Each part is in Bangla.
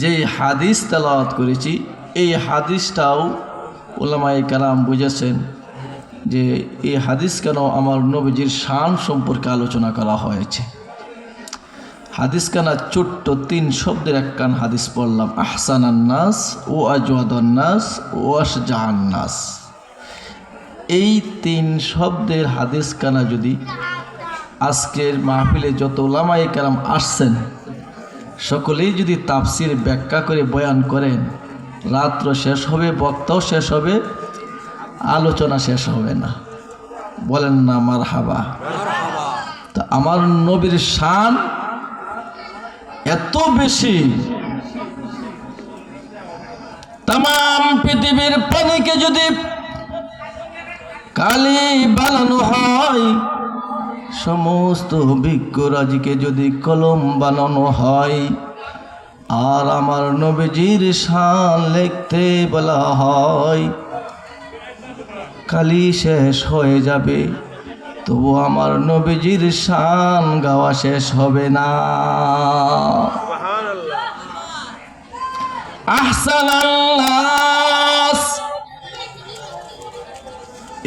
যে হাদিস তেলাওয়াত করেছি, এই হাদিসটাও ওলামাই কালাম বুঝেছেন যে এই হাদিস কেন আমার নবীজির শান সম্পর্কে আলোচনা করা হয়েছে। হাদিস কানা ছোট্ট তিন শব্দের এক কান হাদিস পড়লাম আহসানান্নাস ও আজওয়াদান্নাস ও আশজাহান্নাস এই তিন শব্দের হাদিস কানা যদি আজকের মাহফিলে যত ওলামাই কালাম আসছেন সকলেই যদি তাফসির ব্যাখ্যা করে বয়ান করেন, রাত্র শেষ হবে, বক্তাও শেষ হবে, আলোচনা শেষ হবে না। বলেন না আমার হাবা তা আমার নবীর শান এত বেশি। তাম পৃথিবীর পানিকে যদি কালি বানানো হয় সমস্ত বিজ্ঞরাজিকে যদি কলম বানানো হয় আর আমার নবীজির শান লিখতে বলা হয় কালি শেষ হয়ে যাবে। তবু আমার নবীজির শান গাওয়া শেষ হবে না। আহসান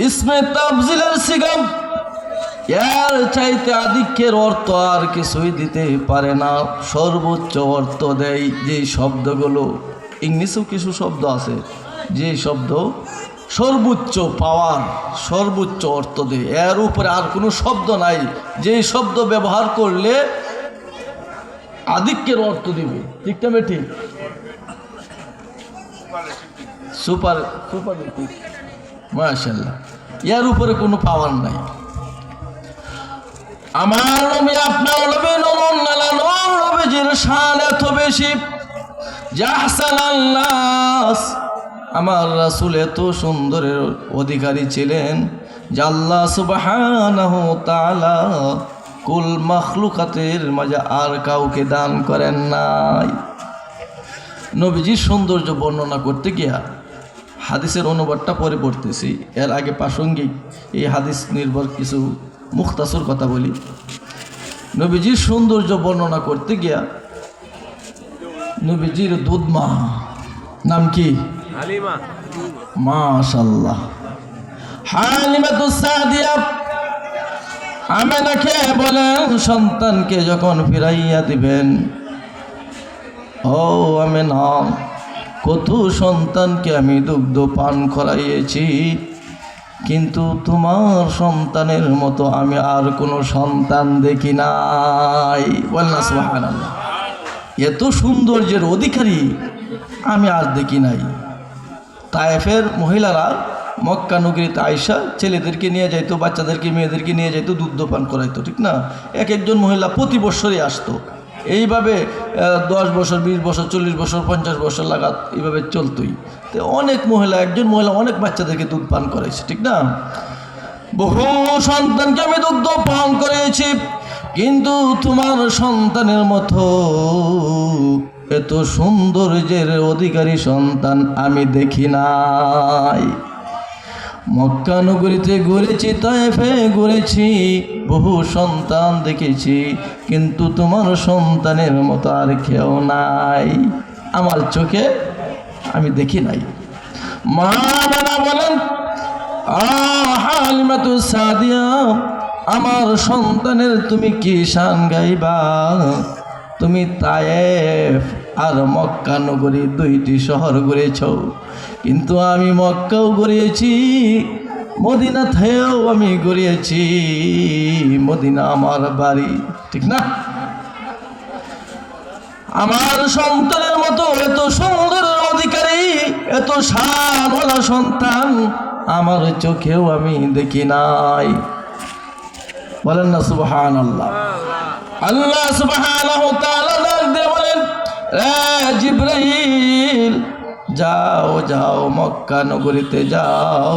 ইসমে তাবজিলের সিগাম। এর চাইতে আধিক্যের অর্থ আর কিছুই দিতে পারে না। সর্বোচ্চ অর্থ দেয় যে শব্দগুলো। ইংলিশেও কিছু শব্দ আছে যে শব্দ সর্বোচ্চ পাওয়ার, সর্বোচ্চ অর্থ দেয়। এর উপরে আর কোনো শব্দ নাই। যে শব্দ ব্যবহার করলে আধিক্যের অর্থ দিবে। ঠিক না ঠিক সুপার সুপার মাশাল্লাহ এর উপরে কোনো পাওয়ার নাই। আমার নবী, আপনার নবী নরম নালা নর নবীজির শান এত বেশি জাহসান আল্লাহ আমার রাসূল এত সুন্দরের অধিকারী ছিলেন আল্লাহ সুবহানাহু তাআলা কুল মাখলুকাতের মাঝে আর কাউকে দান করেন নাই। নবীজির সৌন্দর্য বর্ণনা করতে গিয়া হাদিসের অনুবাদটা পরে পড়তেছি। এর আগে প্রাসঙ্গিক এই হাদিস নির্ভর কিছু মুখতাসুর কথা বলি। নবীজির সৌন্দর্য বর্ণনা করতে গিয়া নবীজির দুধমা নাম কি? মাশাল্লাহ আমেনাকে বলেন সন্তানকে যখন ফিরাইয়া দিবেন ও আমেনা কত সন্তানকে আমি দুগ্ধ পান করাইয়েছি কিন্তু তোমার সন্তানের মতো আমি আর কোনো সন্তান দেখি নাই। এত সৌন্দর্যের অধিকারী আমি আর দেখি নাই। তায়েফের মহিলারা মক্কা নগরীতে আয়সা ছেলেদেরকে নিয়ে যাইতো, বাচ্চাদেরকে, মেয়েদেরকে নিয়ে যাইতো দুগ্ধ পান করাইতো, ঠিক না? এক একজন মহিলা প্রতি বছরই আসতো। এইভাবে দশ বছর, বিশ বছর, চল্লিশ বছর, পঞ্চাশ বছর লাগাত এইভাবে চলতোই। অনেক মহিলা, একজন মহিলা অনেক বাচ্চাদেরকে দুধ পান করাইছে, ঠিক না? বহু সন্তানকে আমি দুগ্ধ পান করেছি কিন্তু তোমার সন্তানের মতো এত সৌন্দর্যের অধিকারী সন্তান আমি দেখি নাই। মক্কা নগরীতে ঘুরেছি, তাইফে ঘুরেছি, বহু সন্তান দেখেছি, কিন্তু তোমার সন্তানের মতো আর কেউ নাই। আমার চোখে আমি দেখি নাই। মা বলেন আমার সন্তানের তুমি কি শান গাইবা? তুমি তায়েফ আর মক্কা নগরী দুইটি শহর ঘুরেছ। কিন্তু আমি মক্কাও ঘুরিয়েছি মদিনা থেও আমি ঘুরিয়েছি মদিনা আমার বাড়ি, ঠিক না? আমার সন্তানের মতো এত সুন্দর অধিকারী এত সারওয়ালা সন্তান আমার চোখেও আমি দেখি নাই। বলেন না সুবহান আল্লাহ আল্লাহ ডাক বলেন, এ জিব্রাইল, যাও যাও, মক্কা নগরীতে যাও।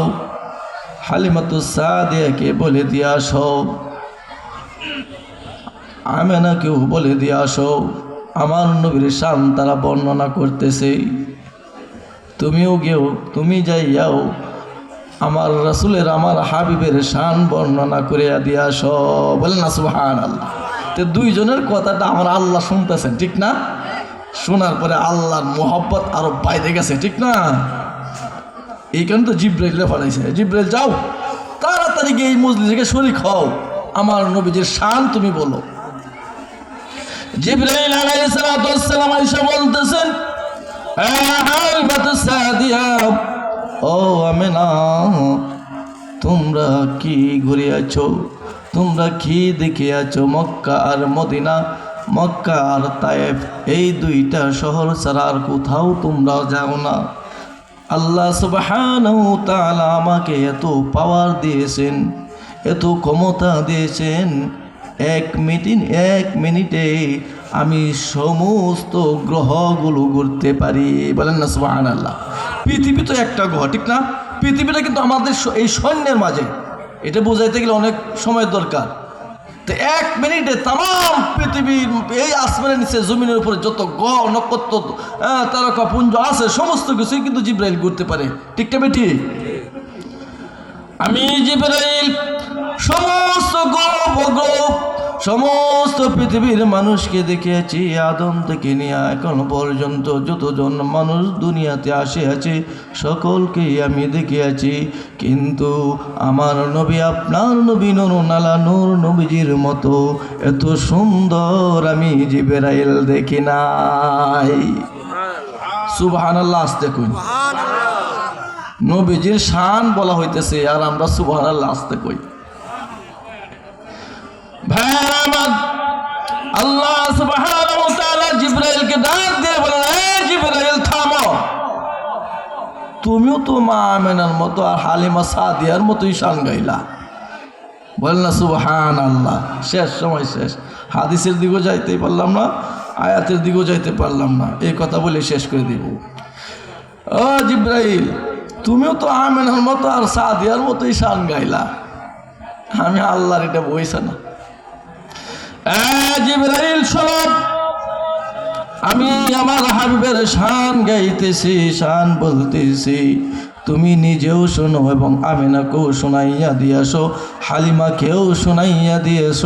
হালিমাতু সাদিয়াকে বলে দিয়ে আসো। আমেনাকেও বলে দিয়ে আসো। আমার নবীর শান তারা বর্ণনা করতেছে। তুমিও গেও, তুমি যাই যাও আমার রাসুলের, আমার হাবিবের শান বর্ণনা করে দিয়া সব। না সুহান আল্লাহ তো দুইজনের কথাটা আমার আল্লাহ শুনতেছেন, ঠিক না? শোনার পরে আল্লাহর মোহব্বত আরও বাইরে গেছে, ঠিক না? এই তো জিব্রাইলে পাঠাইছে, জিব্রাইল যাও, তাড়াতাড়ি গিয়ে এই মজলিসকে শরিক হও। আমার নবীজির শান তুমি বলো। জিব্রাইল আলাইহিস আয়েশা বলতেছেন ও আমেনা, তোমরা কি ঘুরে আছো? তোমরা কি দেখে আছো? মক্কা আর মদিনা, মক্কা আর তায়েফ, এই দুইটা শহর ছাড়া আর কোথাও তোমরা যাও না। আল্লাহ সুবহানাহু তাআলা আমাকে এত পাওয়ার দিয়েছেন, এত ক্ষমতা দিয়েছেন, এক মিনিট, এক মিনিটে আমি সমস্ত গ্রহগুলো ঘুরতে পারি। বলেন না সুবাহান আল্লাহ পৃথিবী তো একটা গ্রহ, ঠিক না? পৃথিবীটা কিন্তু আমাদের এই সৈন্যের মাঝে। এটা বোঝাইতে গেলে অনেক সময় দরকার। তো এক মিনিটে তাম পৃথিবীর এই আসমানের নিচে জমিনের উপরে যত গ্রহ, নক্ষত্র তারকা, পুঞ্জ আছে, সমস্ত কিছুই কিন্তু জিব্রাইল ঘুরতে পারে। ঠিক না বেটি আমি জিব্রাইল সমস্ত গ্রহ গৌরব সমস্ত পৃথিবীর মানুষকে দেখেছি আদম থেকে নিয়ে এখন পর্যন্ত যতজন মানুষ দুনিয়াতে আসে আছে সকলকেই আমি দেখিয়াছি কিন্তু আমার নবী আপনার নবী নুর নালা নূর নবীজির মতো এত সুন্দর আমি জিব্রাইল দেখি নাই। সুবহানাল্লাহ। আসতে কই। নবীজির শান বলা হইতেছে আর আমরা সুবহান আল্লাহ আসতে কই। ভাইয়ারা আমার, আল্লাহ সুবহানাহু তাআলা জিব্রাইলকে ডাক দিয়ে জিব্রাইল থামো। তুমিও তো আমেনার মতো আর হালিমা সাদিয়ার মতোই শান গাইলা বলেন না সুবহান আল্লাহ শেষ সময় শেষ। হাদিসের দিকেও যাইতেই পারলাম না আয়াতের দিকেও যাইতে পারলাম না। এই কথা বলে শেষ করে দিব। ও জিব্রাইল তুমিও তো আমেনার মতো আর সাদিয়ার মতোই শান গাইলা আমি আল্লাহর এটা বইছে না। আমি আমার হাবিবের শান গাইতেছি, শান বলতেছি। তুমি নিজেও শোনো এবং আমিনাকেও শোনাইয়া দিয়েছ হালিমাকেও শোনাইয়া দিয়েছ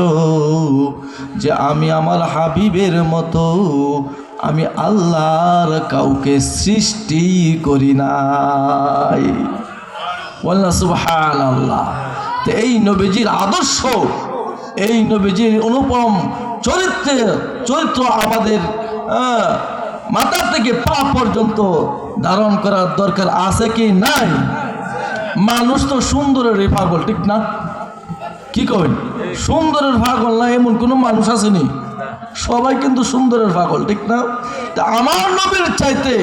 যে আমি আমার হাবিবের মতো, আমি আল্লাহর কাউকে সৃষ্টি করি নাই। বলনা সুবহান আল্লাহ তো এই নবীজির আদর্শ এই নবীজির অনুপম চরিত্রে, চরিত্র আমাদের মাথা থেকে পা পর্যন্ত ধারণ করার দরকার আছে কি নাই? মানুষ তো সুন্দরের পাগল, ঠিক না? কি কবেন সুন্দরের পাগল না, এমন কোনো মানুষ আসেনি। সবাই কিন্তু সুন্দরের পাগল, ঠিক না? তা আমার নবীর চাইতে,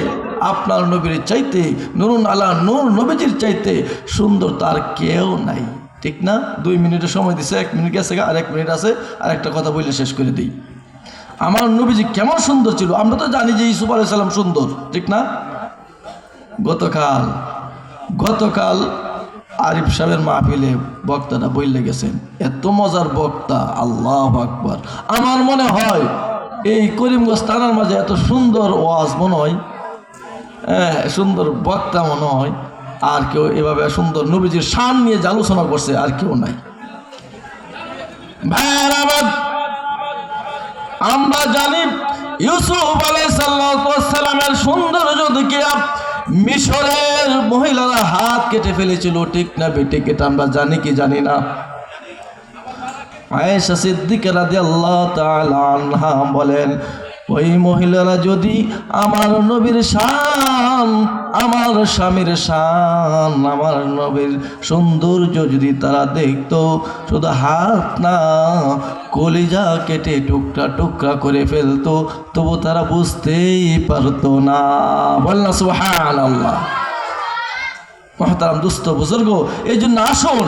আপনার নবীর চাইতে, নুরুন আলা নূর নবীজির চাইতে সুন্দর তার কেউ নাই। ঠিক না? দুই মিনিটের সময় দিছে, এক মিনিট গেছে আর এক মিনিট আছে আর একটা কথা বললে শেষ করে দিই। আমার নবীজি কেমন সুন্দর ছিল, আমরা তো জানি যে ইসুফ আলাইহিস সালাম সুন্দর, ঠিক না? গতকাল গতকাল আরিফ সাহেবের মাহফিলে বক্তাটা বললে গেছেন, এত মজার বক্তা, আল্লাহ আকবর। আমার মনে হয় এই করিমগঞ্জ থানার মাঝে এত সুন্দর ওয়াজ মনে হয় হ্যাঁ সুন্দর বক্তা মনে হয় আর কেউ এভাবে সুন্দর নবীজির শান নিয়ে যে আলোচনা করছে, আর কেউ নাই। আমরা জানি ইউসুফ আলাইসাল্লামের সৌন্দর্য দেখিয়া মিশরের মহিলারা হাত কেটে ফেলেছিল, ঠিক না বেটে কেটে আমরা জানি কি জানি না। আয়েশা সিদ্দিক রাদি আল্লাহ আনহা বলেন ওই মহিলারা যদি আমার নবীর শান, আমার স্বামীর শান, আমার নবীর সৌন্দর্য যদি তারা দেখতো, শুধু হাত না, কলিজা কেটে টুকরা টুকরা করে ফেলতো, তবু তারা বুঝতেই পারতো না। বলনা সুবহান আল্লাহ মহতারাম, দুস্থ বুজুর্গ, এই জন্য আসুন।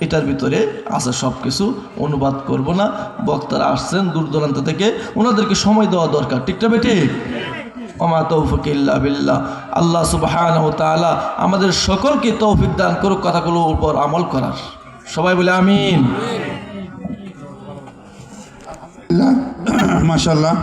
এটার ভিতরে আছে সব কিছু অনুবাদ করব না। বক্তারা আসছেন দূর দূরান্ত থেকে, ওনাদেরকে সময় দেওয়া দরকার ঠিকটা বেটে? ওমা তৌফিক ইল্লা বিল্লাহ। আল্লাহ সুবহানাহু তাআলা আমাদের সকলকে তৌফিক দান করুক কথাগুলোর উপর আমল করার। সবাই বলে আমিন। মাশাল্লাহ